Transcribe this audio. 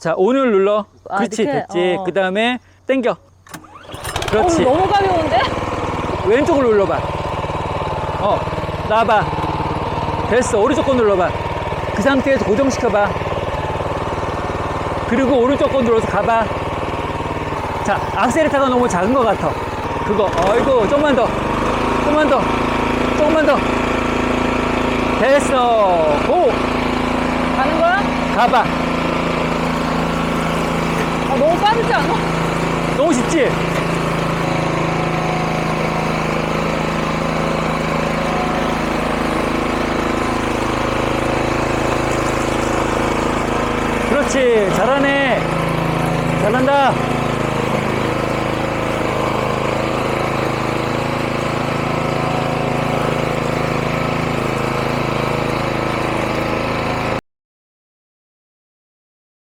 자, 오늘 눌러. 아, 그렇지, 이렇게? 됐지. 어. 그 다음에 당겨. 어, 그렇지. 너무 가벼운데? 왼쪽을 눌러봐. 어, 나와봐. 됐어. 오른쪽 건 눌러봐. 그 상태에서 고정시켜봐. 그리고 오른쪽 건 눌러서 가봐. 자, 악셀레타가 너무 작은 것 같아. 그거, 어이구, 좀만 더. 좀만 더. 조금만 더. 됐어. 고! 가는 거야? 가봐. 빠르지 않아? 너무 쉽지? 그렇지. 잘하네. 잘한다.